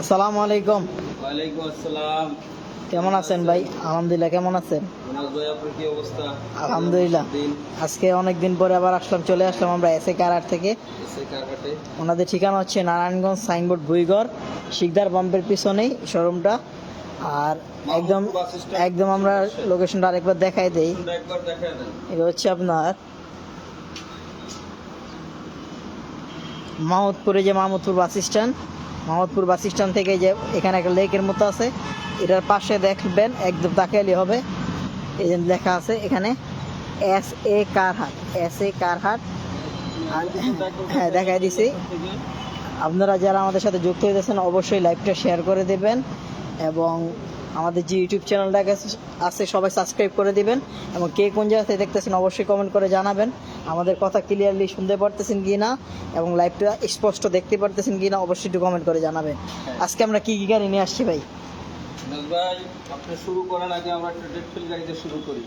আসসালামু আলাইকুম। ওয়ালাইকুম আসসালাম। কেমন আছেন ভাই? আলহামদুলিল্লাহ কেমন আছেন? আলহামদুলিল্লাহ। আজকে অনেক দিন পরে আবার আসলাম চলে আসলাম আমরা এসে কারার থেকে। ওনাদের ঠিকানা হচ্ছে নারায়ণগঞ্জ সাইনবোর্ড ভুইগড় শিকদার পাম্পের পিছনেই শোরুমটা। আর একদম একদম আমরা লোকেশনটা আরেকবার দেখাই দেই। এটা হচ্ছে আপনার মাহমুদপুরে যে Mahmudpur bus stand. Mahmudpur bus stand থেকে যে এখানে একটা লেকের মতো আছে, এটার পাশে দেখবেন একদম তাকালি হবে। এই যে লেখা আছে এখানে, এস এ কারহাট, এস এ কারহাট। হ্যাঁ দেখাই দিছি। আপনারা যারা আমাদের সাথে যুক্ত হয়েছেন অবশ্যই লাইভটা শেয়ার করে দেবেন এবং আমাদের যে ইউটিউব চ্যানেলটা আছে সবাই সাবস্ক্রাইব করে দিবেন এবং কে কোন জায়গা থেকে দেখতেছেন অবশ্যই কমেন্ট করে জানাবেন। আমাদের কথা ক্লিয়ারলি শুনতে পারতেছেন কি না এবং লাইভটা স্পষ্ট দেখতে পারতেছেন কি না অবশ্যই একটু কমেন্ট করে জানাবেন। আজকে আমরা কি কি গাড়ি নিয়ে আসছি ভাই? ভাই আপনি শুরু করার আগে আমরা একটা ডেটফিল গাড়িতে শুরু করি।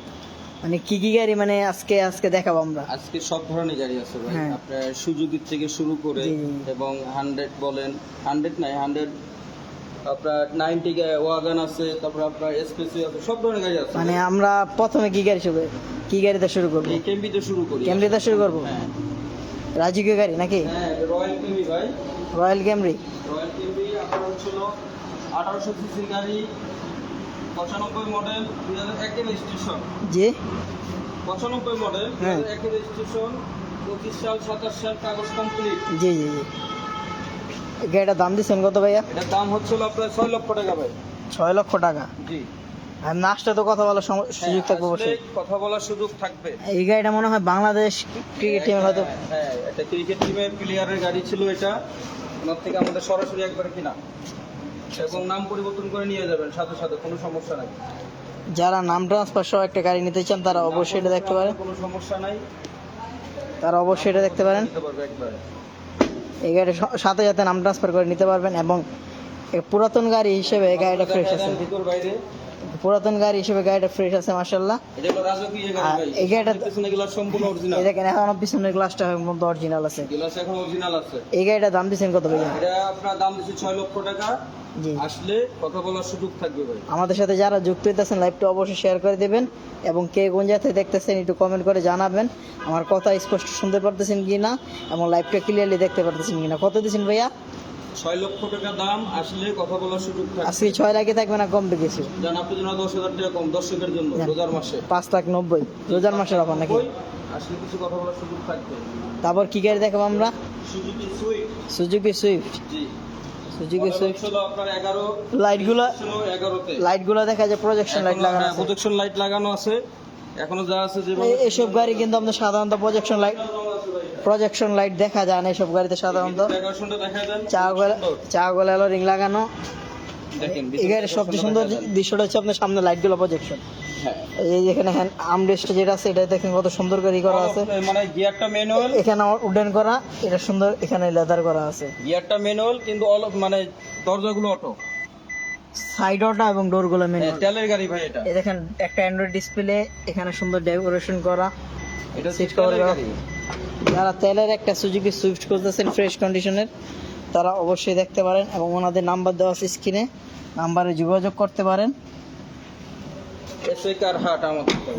মানে কি কি গাড়ি মানে আজকে আজকে দেখাবো আমরা। আজকে সব ধরনের গাড়ি আছে ভাই। হ্যাঁ। আপনার সুজুকির থেকে শুরু করে। এবং হান্ড্রেড বলেন হান্ড্রেড নাই হান্ড্রেড আপনার নাইনটি ওয়াগান আছে তারপর আপনার এসপেসি আছে সব ধরনের গাড়ি আছে। মানে আমরা প্রথমে কি গাড়ি শুরু কি গাড়িতে শুরু করব? এই কেম্পিতে শুরু করি। ক্যামরিতে শুরু করব? হ্যাঁ। রাজকীয় গাড়ি নাকি? হ্যাঁ রয়্যাল কেমি ভাই। রয়্যাল ক্যামরি রয়্যাল টিভি আপনার হচ্ছিল আঠারোশো সিসি গাড়ি পঁচানব্বই মডেল দুই হাজার একের রেজিস্ট্রেশন। জি। পঁচানব্বই মডেল দুই হ্যাঁ। হাজার একের রেজিস্ট্রেশন পঁচিশ সাল সাতাশ সাল কাগজ কমপ্লিট। জি জি জি। গাড়িটার দাম দিচ্ছেন কত ভাইয়া? এটার দাম হচ্ছিল আপনার ছয় লক্ষ টাকা ভাই। ছয় লক্ষ টাকা? জি। আর নাচটা তো কথা বলার সম- সুযোগ থাকবে হ্যাঁ, অবশ্যই। কথা বলার সুযোগ থাকবে। এই গাড়িটা মনে হয় বাংলাদেশ ক্রিকেট টিমে হয়তো হ্যাঁ এটা ক্রিকেট টিমের প্লেয়ারের গাড়ি ছিল এটা। ওনার থেকে আমাদের সরাসরি একবার কিনা। এবং নাম পরিবর্তন করে নিয়ে যাবেন সাথে সাথে কোনো সমস্যা নাই। যারা নাম ট্রান্সফার সহ একটা গাড়ি নিতে চান তারা অবশ্যই এটা দেখতে পারেন। কোনো সমস্যা নাই। তারা অবশ্যই এটা দেখতে পারেন। একবারে। এই গাড়ির স- সাথে সাথে নাম ট্রান্সফার করে নিতে পারবেন এবং পুরাতন গাড়ি হিসেবে এই গাড়িটা ফ্রেশ আছে। পুরাতন গাড়ি হিসেবে গাড়িটা ফ্রেশ আছে এটা আর এই গাড়িটা- সম্পূর্ণ অরিজিনাল দেখেন এখনও পিছনের গ্লাসটা মধ্যে অরিজিনাল আছে। গ্লাস এখন অরিজিনাল আছে। এই গাড়িটার দাম দিচ্ছেন কত এটা আপনার দাম দিচ্ছে ছয় লক্ষ টাকা। আসলে কথা বলার সুযোগ থাকবে ভাই। আমাদের সাথে যারা যুক্ত হইতেছেন লাইভটা অবশ্যই শেয়ার করে দেবেন এবং কে কোন জায়গা থেকে দেখতেছেন একটু কমেন্ট করে জানাবেন। আমার কথা স্পষ্ট শুনতে পারতেছেন কি না এবং লাইভটা ক্লিয়ারলি দেখতে পারতেছেন কি না কত দিচ্ছেন ভাইয়া? ছয় লক্ষ টাকা দাম আসলে কথা বলার সুযোগ থাকবে আজকে ছয় থাকবে না কম কিছু জান আপনার জন্য দশ হাজার টাকা কম দর্শকের জন্য রোজার মাসে। পাঁচ লাখ নব্বই রোজার মাসের অফার নাকি? আসলে কিছু কথা বলার সুযোগ থাকবে। তারপর কি গাড়ি দেখাবো আমরা? Suzuki Swift. Suzuki Swift. জি। Suzuki Swift. ছিল আপনার এগারো লাইটগুলো ছিল এগারোতে। লাইটগুলো দেখা যায় প্রজেকশন লাইট লাগানো আছে। লাইট লাগানো আছে। এখনও যা আছে যে এই- এইসব গাড়ি কিন্তু আপনার সাধারণত প্রজেকশন লাইট প্রজেকশন লাইট দেখা যায় না এইসব গাড়িতে সাধারণত। চা গলা চা গলা এলো রিং লাগানো। এই গাড়ির সবচেয়ে সুন্দর দৃশ্যটা হচ্ছে আপনার সামনে লাইটগুলো প্রজেকশন হ্যাঁ। এই যেখানে হ্যান্ড আর্মরেস্ট যেটা আছে এটা দেখেন কত সুন্দর করে করা আছে। মানে গিয়ারটা ম্যানুয়াল এখানে উডেন করা এটা সুন্দর এখানে লেদার করা আছে। গিয়ারটা ম্যানুয়াল কিন্তু অল মানে দরজাগুলো অটো সাইড ওটা এবং ডোরগুলো মেন তেলের গাড়ি ভাই এটা। এই দেখেন একটা অ্যান্ড্রয়েড ডিসপ্লে এখানে সুন্দর ডেকোরেশন করা। এটা সিট কভার গাড়ি। যারা তেলের একটা সুজুকি সুইফট করতেছেন ফ্রেশ কন্ডিশনের তারা অবশ্যই দেখতে পারেন এবং ওনাদের নাম্বার দেওয়া আছে স্ক্রিনে। নাম্বারে যোগাযোগ করতে পারেন।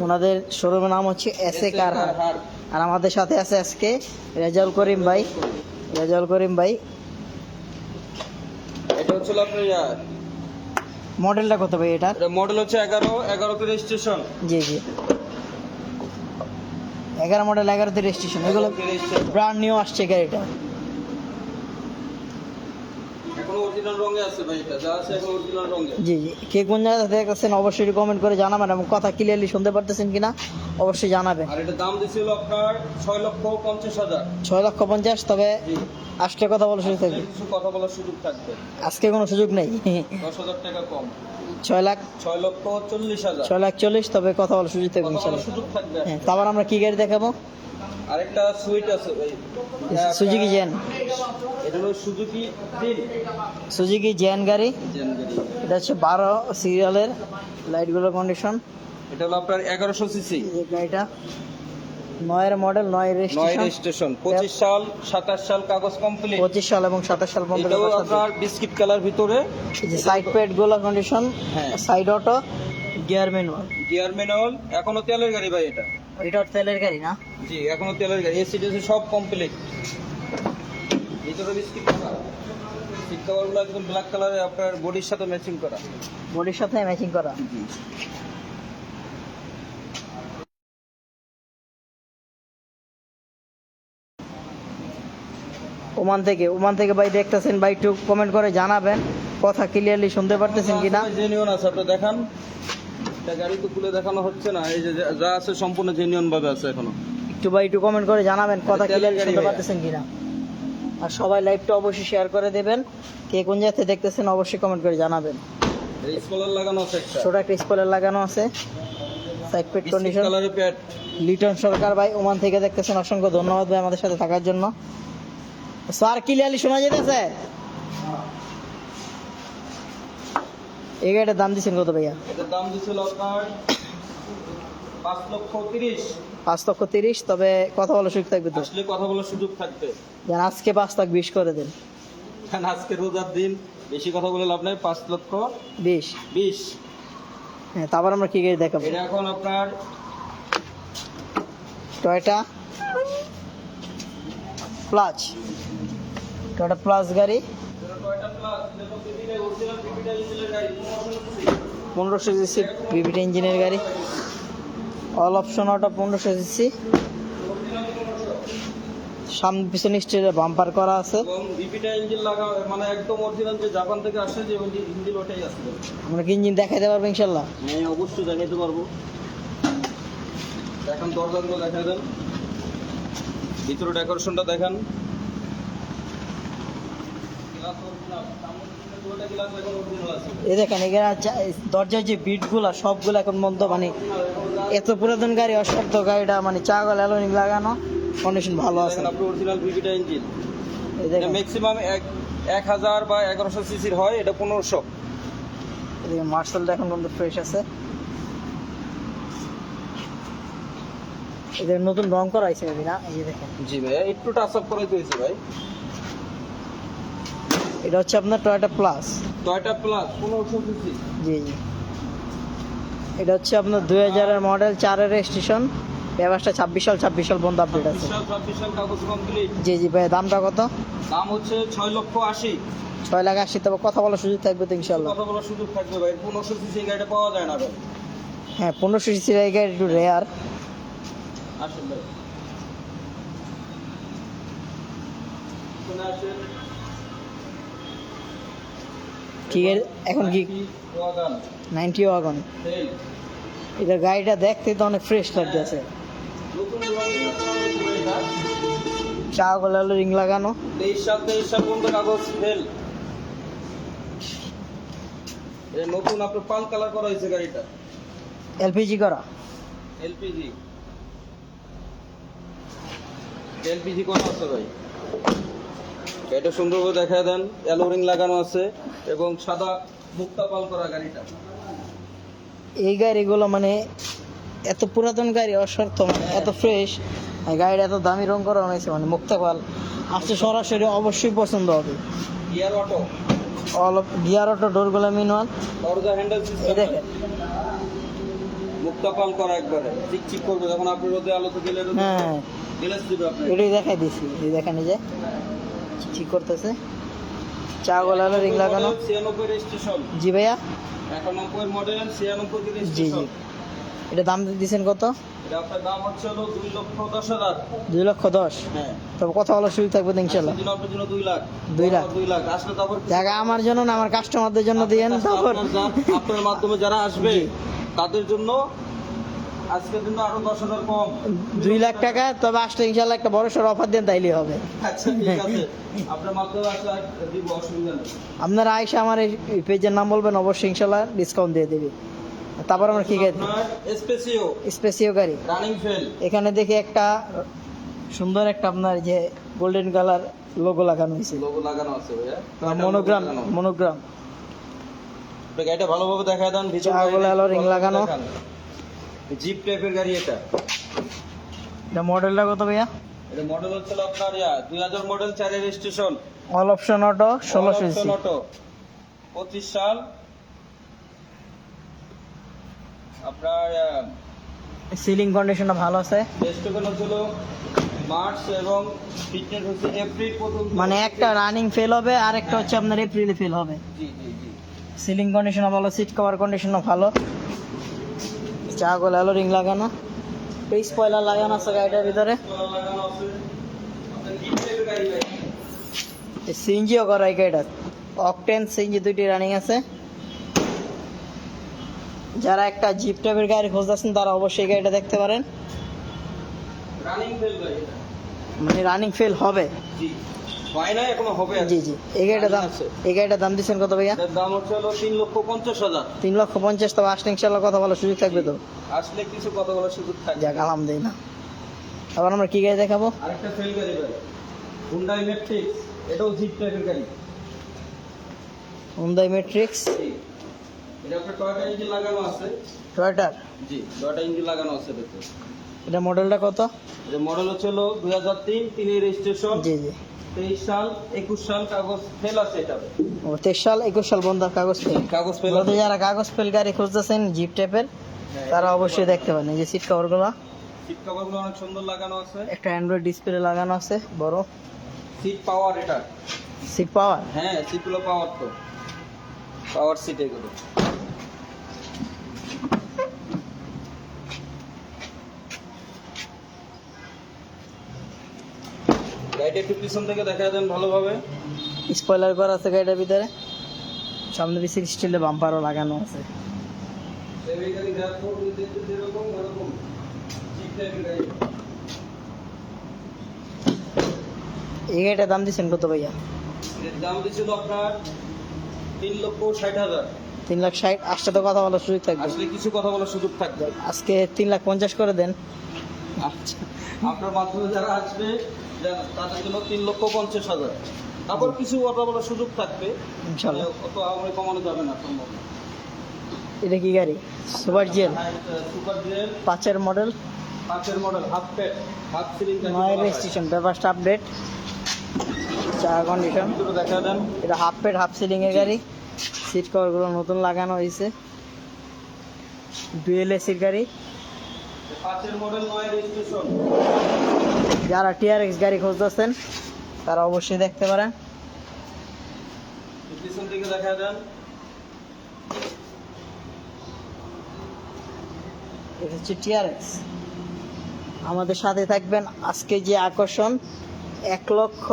ওনাদের শোরুমের নাম হচ্ছে এস এ কার হাট। আর আমাদের সাথে আছে আজকে রেজাউল করিম ভাই। রেজাউল করিম ভাই এটা হচ্ছে আপনার মডেলটা কত ভাই এটা? মডেল হচ্ছে এগারো এগারোতে রেজিস্ট্রেশন জি জি। এগারো মডেল এগারোতে রেজিস্ট্রেশন এগুলো ব্র্যান্ড নিউ আসছে গাড়িটা। জি জি। কে কোন জায়গা থেকে দেখতেছেন অবশ্যই কমেন্ট করে জানাবেন এবং কথা ক্লিয়ারলি শুনতে পারতেছেন কিনা অবশ্যই জানাবেন। আর এটা দাম দিছিল আপনার ছয় লক্ষ পঞ্চাশ হাজার। ছয় লক্ষ পঞ্চাশ তবে আজকে কথা বলার সুযোগ থাকবে। কিছু কথা বলার সুযোগ থাকবে। আজকে কোনো সুযোগ নেই। দশ হাজার টাকা কম। ছয় লাখ ছয় লক্ষ চল্লিশ হাজার। ছয় লাখ চল্লিশ তবে কথা বলার সুযোগ থাকবে ইনশাল্লাহ। সুযোগ থাকবে। হ্যাঁ তারপর আমরা কি গাড়ি দেখাবো? আরেকটা সুইট আছে ভাই সুজুকি জেন এটা হলো সুজুকি দিন সুজুকি জেন গাড়ি। জেন গাড়ি। এটা হচ্ছে বারো সিরিয়ালের লাইটগুলোর কন্ডিশন এটা হলো আপনার এগারোশো সিসি এই গাড়িটা। নয়ের মডেল নয় রেজিস্ট্রেশন রেজিস্ট্রেশন পঁচিশ সাল সাতাশ সাল কাগজ কমপ্লিট পঁচিশ সাল এবং সাতাশ সাল পর্যন্ত এটাও আপনার বিস্কিট কালার ভিতরে। Side প্যাডগুলো condition. Side auto gear manual gear manual এখনও তেলের গাড়ি ভাই এটা। এটা তেলের গাড়ি না? জি এখনও তেলের গাড়ি। এসি টেসি সব কমপ্লিট ভিতরে বিস্কিট কালার সিট কভারগুলো একদম ব্ল্যাক কালারে আপনার বডির সাথে ম্যাচিং করা। বডির সাথে ম্যাচিং করা। ওমান থেকে ওমান থেকে ভাই দেখতেছেন ভাই একটু কমেন্ট করে জানাবেন কথা ক্লিয়ারলি শুনতে পারতেছেন কিনা? জেনিয়ন আছে আপনি দেখান। এটা গাড়ি তো খুলে দেখানো হচ্ছে না এই যে যা- আছে সম্পূর্ণ জেনিয়ন ভাবে আছে এখনও। একটু ভাই একটু কমেন্ট করে জানাবেন কথা ক্লিয়ারলি শুনতে। পারতেছেন কিনা? আর সবাই লাইভটা অবশ্যই শেয়ার করে দেবেন কে কোন জায়গাতে দেখতেছেন অবশ্যই কমেন্ট করে জানাবেন। স্পলার লাগানো আছে একটা। ছোট একটা স্পলার লাগানো আছে সাইড পেট কন্ডিশন লিটন সরকার ভাই ওমান থেকে দেখতেছেন অসংখ্য ধন্যবাদ ভাই আমাদের সাথে থাকার জন্য। স্যার ক্লিয়ারলি শোনা যেতেছে এই গাড়িটার দাম দিচ্ছেন কত ভাইয়া? এটার দাম দিছিল আপনার পাঁচ লক্ষ তিরিশ। পাঁচ লক্ষ তিরিশ তবে কথা বলা সুযোগ থাকবে তো। আসলে কথা বলার সুযোগ থাকবে। যেন আজকে পাঁচ লাখ বিশ করে দেন। কারণ আজকে রোজার দিন বেশি কথা বলে লাভ নাই পাঁচ লক্ষ বিশ। বিশ। হ্যাঁ তারপর আমরা কি গাড়ি দেখাবো? এটা এখন আপনার টয়টা প্লাস টয়টা প্লাস গাড়ি? পনেরোশো সিসি ভিভিটি ইঞ্জিনের গাড়ি। অল অপশন অটো পনেরোশো সিসি সামনে পিছনে স্টিলের বাম্পার করা আছে। মানে একদম অরিজিনাল যে জাপান থেকে আসে যে ইঞ্জিন ওটাই আসবে আমরা কি ইঞ্জিন দেখাইতে পারব ইনশাল্লাহ? হ্যাঁ অবশ্যই দেখাইতে পারব। এখন দরজাগুলো দেখা দেন। ভিতরে ডেকোরেশনটা দেখান। এই দেখেন এখানে দরজার যে বিটগুলা সবগুলো এখন মন্দ মানে এত পুরাতন গাড়ি অসভ্য গাড়িটা মানে চাগল অ্যালোনিং লাগানো কন্ডিশন ভালো আছে। অরিজিনাল বিপিটা ইঞ্জিন এটা ম্যাক্সিমাম এক এক হাজার বা এগারোশো সিসির হয় এটা পনেরোশো। এদিকে মার্শালটা এখন পর্যন্ত ফ্রেশ আছে। এদের নতুন রং করা হয়েছে না এই দেখেন। জি ভাইয়া একটু টাচ আপ করে দিয়েছি ভাই। এটা হচ্ছে আপনার টয়োটা প্লাস টয়টা প্লাস পনেরোশো সিসি জি জি। এটা হচ্ছে আপনার দুই হাজারের মডেল চারের স্টেশন ব্যবসা ছাব্বিশ সাল ছাব্বিশ সাল পর্যন্ত আপডেট আছে। জি জি ভাই দামটা কত? দাম হচ্ছে ছয় লক্ষ আশি। ছয় লাখ আশি তবে কথা বলার সুযোগ থাকবে তো ইনশাল্লাহ কথা বলার সুযোগ থাকবে ভাই পনেরোশো সিসি গাড়িটা পাওয়া যায় না ভাই। হ্যাঁ পনেরোশো সিসির এই গাড়ি একটু রেয়ার আসেন ভাই। আসেন। কি গাড়ি এখন কি? Ninety wagon. এটা গাড়িটা দেখতে তো অনেক ফ্রেশ লাগতেছে। চা গলালো রিং লাগানো। তেইশ সাল তেইশ সাল পর্যন্ত কাগজ ফেল নতুন আপনার পাল কালার করা হয়েছে গাড়িটা। এলপিজি করা। এলপিজি। এলপিজি করা আছে ভাই। এটা সুন্দরভাবে দেখা দেন অ্যালোরিং লাগানো আছে এবং সাদা মুক্তা পাল করা গাড়িটা। এই গাড়িগুলো মানে এত পুরাতন গাড়ি অসর্থ মানে এত ফ্রেশ গাড়িটা এত দামি রং করা হয়েছে মানে মুক্তাপাল আসতে সরাসরি অবশ্যই পছন্দ হবে। Gear auto. All gear auto ডোরগুলো manual দরজা হ্যান্ডেল সিস্টেম দেখেন। মুক্তা পাল করা একবারে। চিকচিক করবে যখন আপনি রোদে আলোতে গেলে হ্যাঁ। এটাই দেখাই দিছি এই দেখেন এই যে। ঠিক করতেছে? চা গলালো রিং লাগানো জি ভাইয়া। জি জি। এটা দাম দিচ্ছেন কত? দাম হচ্ছে দুই লক্ষ দশ হ্যাঁ। তবে কথা বলার সুযোগ থাকবে ইনশাল্লাহ। দুই লাখ। দুই লাখ। জায়গা আমার জন্য না আমার কাস্টমারদের জন্য দিয়ে তারপর। আপনার মাধ্যমে যারা আসবে তাদের জন্য আজকের জন্য আরও দশ হাজার কম। দুই লাখ টাকা তবে আসলে ইনশাল্লাহ একটা বড় সড়ো অফার দেন তাইলেই হবে। আচ্ছা ঠিক আছে। আপনার মাধ্যমে আসলে দিব অসুবিধা নেই। আপনারা আইসা আমার এই পেজের নাম বলবেন অবশ্যই ইনশাল্লাহ ডিসকাউন্ট দিয়ে দেবে। তারপর আমরা কি গাড়ি? এসপেসিও স্পেসিও গাড়ি। রানিং ফেল এখানে দেখি একটা সুন্দর একটা আপনার যে গোল্ডেন কালার লোগো লাগানো হয়েছে। লোগো লাগানো আছে ভাইয়া। মনোগ্রাম মনোগ্রাম গাড়িটা ভালোভাবে দেখা দেন ভিতরে লাগানো। জিপ টাইপের গাড়ি এটা। এটা মডেলটা কত ভাইয়া? এটা মডেল হচ্ছে আপনার ইয়া দুই হাজার মডেল চারের স্টেশন অল অপশন অটো ষোলোশো সিসি অটো পঁচিশ সাল। আপনার সিলিং কন্ডিশনটা ভালো আছে। রেস্টোকেন হচ্ছিল মার্চ এবং ফিটনেস হচ্ছে এপ্রিল পর্যন্ত। মানে একটা রানিং ফেল হবে আর একটা হচ্ছে আপনার এপ্রিলে ফেল হবে। জি জি জি। সিলিং কন্ডিশনও ভালো সিট কভার কন্ডিশনও ভালো। চাগল অ্যালো রিং লাগানো এই স্পয়লার লাগানো আছে গাড়িটার ভিতরে। সোলার লাগানো আছে আপনার হিট টাইপের গাড়ি ভাই সিএনজিও করা এই গাড়িটা অকটেন সিএনজি দুইটি রানিং আছে। যারা একটা জিপ টাইপের গাড়ি খুঁজতেছেন তারা অবশ্যই গাড়িটা দেখতে পারেন। রানিং ফেল গাড়ি মানে রানিং ফেল হবে। জি। হয় না এখনও হবে জি জি। এই গাড়িটার দাম। এই গাড়িটার দাম দিচ্ছেন কত ভাইয়া? দাম হচ্ছে হলো তিন লক্ষ পঞ্চাশ হাজার। তিন লক্ষ পঞ্চাশ তো আসলে ইনশাল্লাহ কথা বলার সুযোগ থাকবে তো। আসলে কিছু কথা বলার সুযোগ থাকবে। যাক আলহামদুলিল্লাহ। আবার আমরা কি গাড়ি দেখাবো? আরেকটা ফেল গাড়ি ভাই। হুন্ডাই ম্যাট্রিক্স এটাও জিপ টাইপের গাড়ি। হুন্দাই মেট্রিক্স এটা আপনার টয়টা ইঞ্জিন লাগানো আছে। টয়টার জি টয়টা ইঞ্জিন লাগানো আছে এটাতে এটা মডেলটা কত? এটা মডেল হচ্ছে হলো দুই হাজার তিন তিনের রেজিস্ট্রেশন জি জি। তেইশ সাল একুশ সাল কাগজ ফেল আছে এটা। ও তেইশ সাল একুশ সাল বন্ধার কাগজ ফেল কাগজ ফেল যারা কাগজ ফেল গাড়ি খুঁজতেছেন জিপ টাইপের তারা অবশ্যই দেখতে পারেন। এই যে সিট কভারগুলো সিট কভারগুলো অনেক সুন্দর লাগানো আছে। একটা অ্যান্ড্রয়েড ডিসপ্লে লাগানো আছে বড়। সিট পাওয়ার এটা। সিট পাওয়ার হ্যাঁ সিটগুলো পাওয়ার তো। পাওয়ার সিট এগুলো। গাড়িটা একটু পিছন থেকে দেখা দেন ভালোভাবে। স্পয়লার করা আছে গাড়িটার ভিতরে। সামনে পিছিয়ে স্টিলের বাম্পারও লাগানো আছে। এই গাড়িটার দাম দিচ্ছেন কত ভাইয়া? দাম দিয়েছিল আপনার তিন লক্ষ ষাট হাজার। তিন লাখ ষাট আসতে তো কথা বলার সুযোগ থাকবে। আসলে কিছু কথা বলার সুযোগ থাকবে। আজকে তিন লাখ পঞ্চাশ করে দেন। আপনার মাধ্যমে যারা আসবে তাদের জন্য তিন লক্ষ পঞ্চাশ হাজার। তারপর কিছু কথা বলার সুযোগ থাকবে। অত আমার কমানো যাবে না সম্ভব এটা কি গাড়ি? সুপার জিএল হ্যাঁ, সুপার জেল। পাঁচের মডেল? পাঁচের model half pad half ceiling নয় রেজিস্ট্রেশন আপডেট। চা কন্ডিশন দেখা দেন। এটা হাফ পেড হাফ সিলিং এর গাড়ি। সিট কভারগুলো নতুন লাগানো হয়েছে। ডুয়েল এসির গাড়ি পাঁচের মডেল নয় রেজিস্ট্রেশন যারা টিআরএক্স গাড়ি খুঁজতেছেন তারা অবশ্যই দেখতে পারেন। পিছন থেকে দেখা দেন এটা হচ্ছে টিআরএক্স আমাদের সাথে থাকবেন আজকে যে আকর্ষণ এক লক্ষ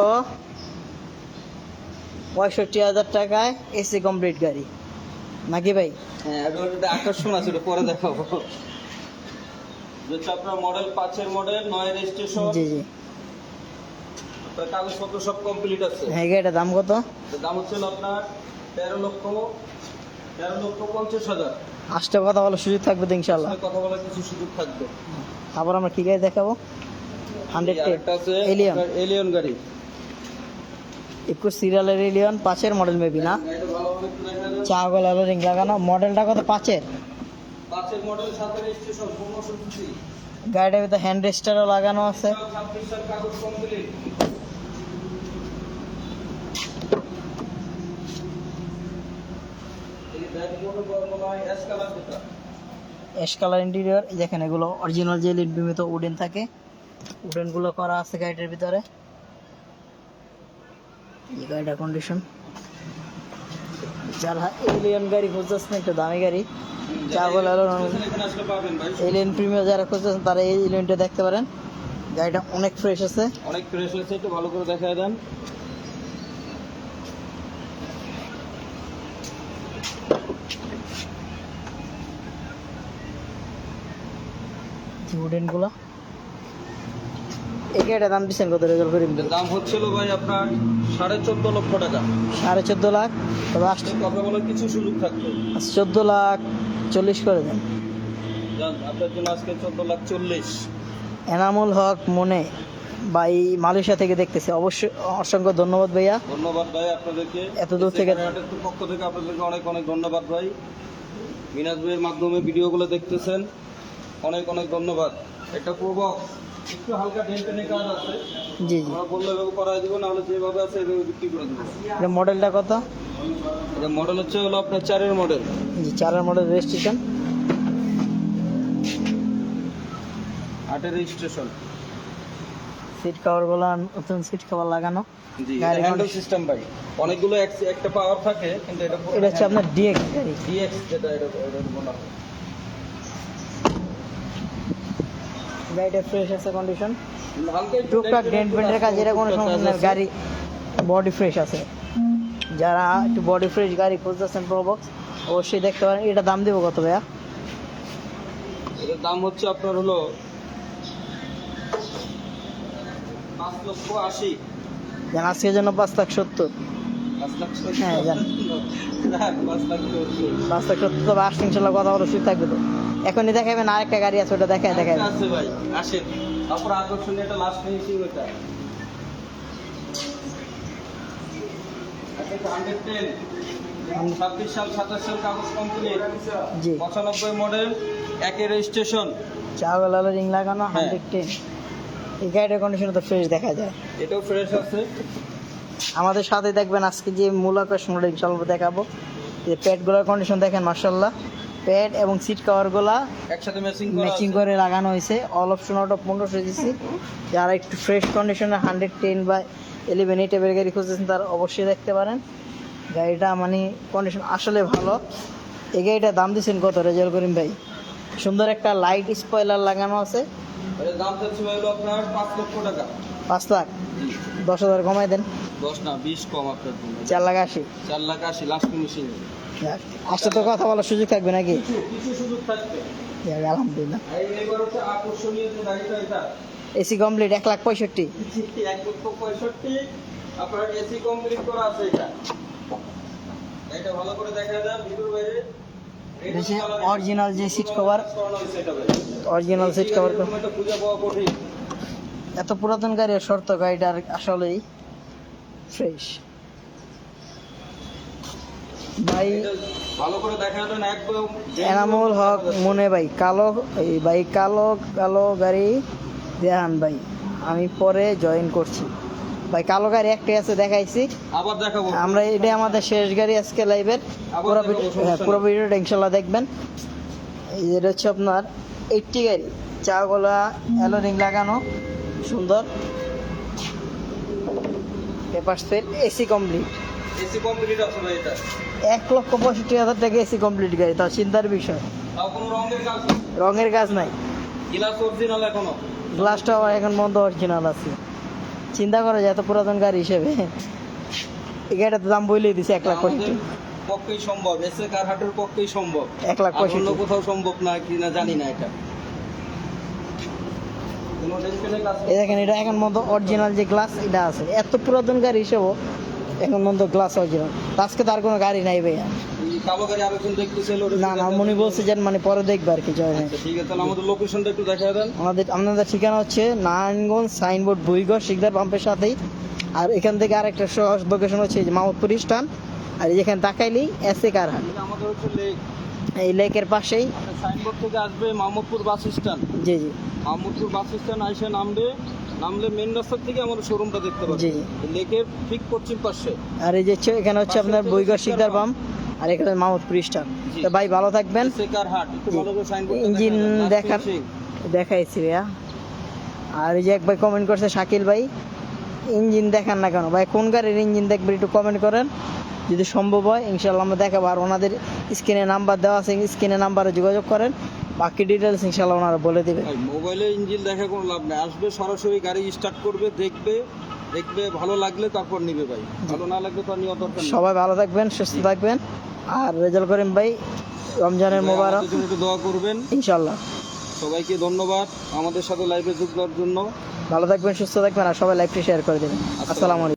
পঁয়ষট্টি হাজার টাকায় এসি কমপ্লিট গাড়ি। নাকি ভাই? হ্যাঁ আকর্ষণ আছে পরে দেখাবো। যেটা আপনার মডেল পাঁচের মডেল নয় রেজিস্ট্রেশন জি জি। আপনার কাগজপত্র সব কমপ্লিট আছে। হ্যাঁ গাড়িটার দাম কত? দাম হচ্ছে আপনার তেরো লক্ষ তেরো লক্ষ পঞ্চাশ হাজার। আসতে কথা বলার সুযোগ থাকবে ইনশাআল্লাহ। কথা বলার কিছু সুযোগ থাকবে। আবার আমরা কি গাড়ি দেখাবো? হান্ড্রেড এলিয়ন এলিয়ন গাড়ি। একুশ সিরিয়ালের এলিয়ন পাঁচের মডেল মেবি না? চা গলা রিং লাগানো। মডেলটা কত? পাঁচের? পাঁচের মডেল সাথে রেজিস্ট্রেশন পনেরোশো গাড়িটার ভিতরে হ্যান্ড রেস্টারও লাগানো আছে। কাগজ কমপ্লিট অ্যাশ কালার ইন্টেরিয়র দেখেন এগুলো অরিজিনাল যে লিড বিমিত উডেন থাকে উডেনগুলো করা আছে গাড়িটার ভিতরে। এই গাড়িটার কন্ডিশন যারা এলিয়ন গাড়ি খুঁজতেছেন একটু দামি গাড়ি। চা বলে আরও এখানে আসলে পাবেন ভাই। এলিয়ন প্রিমিয়ার যারা খুঁজতেছেন তারা এই এলিয়নটা দেখতে পারেন। গাড়িটা অনেক ফ্রেশ আছে। অনেক ফ্রেশ হয়েছে একটু ভালো করে দেখায় দেন। এই গাড়িটার দাম দিচ্ছেন কত রেজাল্ট দাম হচ্ছিল ভাই আপনার সাড়ে চোদ্দ লক্ষ টাকা। সাড়ে চোদ্দ লাখ। তবে কথা বলার কিছু সুযোগ থাকবে। চোদ্দ লাখ চল্লিশ করে দেন। আপনার জন্য আজকে চোদ্দ লাখ চল্লিশ। এনামুল হক মনে ভাই মালয়েশিয়া থেকে দেখতেছে। অবশ্যই অসংখ্য ধন্যবাদ ভাইয়া। ধন্যবাদ ভাই আপনাদেরকে। এত দূর থেকে- পক্ষ থেকে আপনাদেরকে অনেক অনেক ধন্যবাদ ভাই। মিনাজ ভাইয়ের মাধ্যমে ভিডিওগুলো দেখতেছেন। অনেক অনেক ধন্যবাদ। এটা প্রবক্স। একটু হালকা ডেন্টেনে কাজ আছে। জি জি। আমরা বললে এভাবে করা দিব না হলে যেভাবে আছে এভাবে বিক্রি করে দেবো। এটা মডেলটা কত? এটা মডেল হচ্ছে হলো আপনার চারের মডেল জি চারের মডেল রেজিস্ট্রেশন আটের রেজিস্ট্রেশন সিট কভারগুলো নতুন সিট কভার লাগানো। জি হ্যান্ডেল সিস্টেম ভাই। অনেকগুলো এক- একটা পাওয়ার থাকে কিন্তু এটা এটা হচ্ছে আপনার ডিএক্স গাড়ি। ডিএক্স যেটা এটা এটা বলা হয়। গাড়িটা ফ্রেশ আছে কন্ডিশন টুকটাক ডেন্ট পেন্টের কাজ এটা কোনো সমস্যা নেই গাড়ি বডি ফ্রেশ আছে। যারা একটু বডি ফ্রেশ গাড়ি খুঁজতেছেন প্রোবক্স অবশ্যই দেখতে পারেন। এটা দাম দেবো কত ভাইয়া? এটার দাম হচ্ছে আপনার হলো পাঁচ লক্ষ আশি। আজকের জন্য পাঁচ লাখ সত্তর। হ্যাঁ, জান। পাঁচ লাখ সত্তর। তবে ইনশাল্লাহ কথা বলে সুযোগ থাকবে তো। এখনই দেখাবেন আরেকটা গাড়ি আছে ওটা দেখায় দেখায়। আছে ভাই আসেন। তারপর আকর্ষণীয় একটা লাস্ট ফিনিশিং ওটা ছাব্বিশ সাল সাতাশ সাল কাগজ কমপ্লিট পঁচানব্বই মডেল একের রেজিস্ট্রেশন চাওয়াল রিং লাগানো হ্যাঁ। হান্ড্রেড টেন এই গাড়িটার কন্ডিশন তো ফ্রেশ দেখা যায়। এটাও ফ্রেশ আছে। আমাদের সাথে দেখবেন আজকে যে মূল ইনশাল্লাহ দেখাবো। যে প্যাডগুলোর কন্ডিশন দেখেন মার্শাল্লাহ প্যাড এবং সিট কভারগুলা একসাথে ম্যাচিং ম্যাচিং করে লাগানো হয়েছে। অল অপশন আউট অফ পনেরোশো দিচ্ছি যারা একটু ফ্রেশ কন্ডিশনে হান্ড্রেড টেন বা ইলেভেন এই টাইপের গাড়ি খুঁজতেছেন তারা অবশ্যই দেখতে পারেন। গাড়িটা মানে কন্ডিশন আসলে ভালো। এই গাড়িটার দাম দিচ্ছেন কত রেজাল্ট করিম ভাই? সুন্দর একটা লাইট স্পয়লার লাগানো আছে। দাম চাচ্ছি হলো আপনার পাঁচ লক্ষ টাকা। পাঁচ লাখ। দশ হাজার কমাই দেন। দশ না বিশ কম আপনার চার লাখ আশি। চার লাখ আশি লাস্ট ফিনিশিং আসলে তো কথা বলার সুযোগ থাকবে নাকি? কিছু সুযোগ থাকবে আলহামদুলিল্লাহ। এসি কমপ্লিট এক লাখ পঁয়ষট্টি। এক লক্ষ পঁয়ষট্টি আপনার এসি কমপ্লিট করা আছে এটা এটা ভালো করে দেখা ভিতর বাইরে এটা যে seat cover। Original seat cover এত পুরাতন গাড়ির শর্ত গাড়িটার আসলেই ফ্রেশ ভাই ভালো করে একদম এনামুল হক মনে ভাই কালো এই ভাই কালো কালো গাড়ি দেখান ভাই আমি পরে জয়েন করছি। ভাই কালো গাড়ি একটাই আছে দেখাইছি। আবার দেখাবো। আমরা এটা আমাদের শেষ গাড়ি আজকে লাইভের পুরো হ্যাঁ, পুরো। ভিডিওটা ইনশাল্লাহ দেখবেন। এই যেটা হচ্ছে আপনার এইটটি গাড়ি চা গলা অ্যালোরিং লাগানো সুন্দর। Paper set AC complete AC complete আছে ভাই এটা? এক লক্ষ পঁয়ষট্টি হাজার টাকা এসি কমপ্লিট গাড়ি তাও চিন্তার বিষয়। তাও কোনো রঙের কাজ রঙের কাজ নাই। গ্লাস অরিজিনাল এখনও? গ্লাসটাও এখন বন্ধ অরিজিনাল আছে। চিন্তা করা যায় এত পুরাতন গাড়ি হিসেবে। এই গাড়িটার দাম বলেই দিছে এক লাখ পঁয়ষট্টি। পক্ষেই সম্ভব এসে কার হাটের পক্ষেই সম্ভব। এক লাখ আর অন্য কোথাও সম্ভব না কি না জানি না এটা। এই দেখেন এটা এখন মতো অরিজিনাল যে গ্লাস এটা আছে। এত পুরাতন গাড়ি হিসেবেও এখন মতো গ্লাস অরিজিনাল আজকে তার কোনো গাড়ি নাই ভাইয়া। না না মনে বলছে যে মানে পরে দেখবে আর কি জয় আচ্ছা ঠিক আছে আমাদের লোকেশনটা একটু দেখা দেন। আমাদের আপনাদের ঠিকানা হচ্ছে নারায়ণগঞ্জ সাইনবোর্ড ভুইগড় শিকদার পাম্পের সাথেই। আর এখান থেকে আরেকটা সহজ লোকেশন হচ্ছে যে মাহমুদপুর স্টান আর এই যেখানে তাকাইলেই এস এ কারহাট আমাদের হচ্ছে লেক এই লেকের পাশেই। সাইনবোর্ড থেকে আসবে মাহমুদপুর বাস স্ট্যান্ড জি জি। মাহমুদপুর বাস স্ট্যান্ড আইসে নামবে। নামলে মেন রাস্তার থেকে আমাদের শোরুমটা দেখতে পাবেন লেকের ঠিক পশ্চিম পাশে। আর এই যে এখানে হচ্ছে আপনার ভুইগড় শিকদার পাম্প আর এখানে মাহমুদপুর স্টান জি। তো ভাই ভালো থাকবেন। ইঞ্জিন দেখার দেখাইছি ভাইয়া। আর এই যে এক ভাই কমেন্ট করছে শাকিল ভাই ইঞ্জিন দেখান না কেন? ভাই কোন গাড়ির ইঞ্জিন দেখবেন একটু কমেন্ট করেন। যদি সম্ভব হয় ইনশাল্লাহ আমরা দেখাবো। আর ওনাদের স্ক্রিনে নাম্বার দেওয়া আছে স্ক্রিনে নাম্বারে যোগাযোগ করেন। বাকি ডিটেলস ইনশাল্লাহ ওনারা বলে দেবে। মোবাইলে ইঞ্জিন দেখা কোনো লাভ নেই। আসবে সরাসরি গাড়ি স্টার্ট করবে দেখবে দেখবে ভালো লাগলে তারপর নিবে ভাই। ভালো না লাগলে তো নেওয়ার দরকার নেই। সবাই ভালো থাকবেন সুস্থ থাকবেন। আর রেজাল্ট করিম ভাই রমজানের মোবারক। একটু দোয়া করবেন। ইনশাল্লাহ সবাইকে ধন্যবাদ আমাদের সাথে লাইভে যোগ দেওয়ার জন্য। ভালো থাকবেন সুস্থ থাকবেন আর সবাই লাইভটি শেয়ার করে দেবেন। আসসালামু আলাইকুম।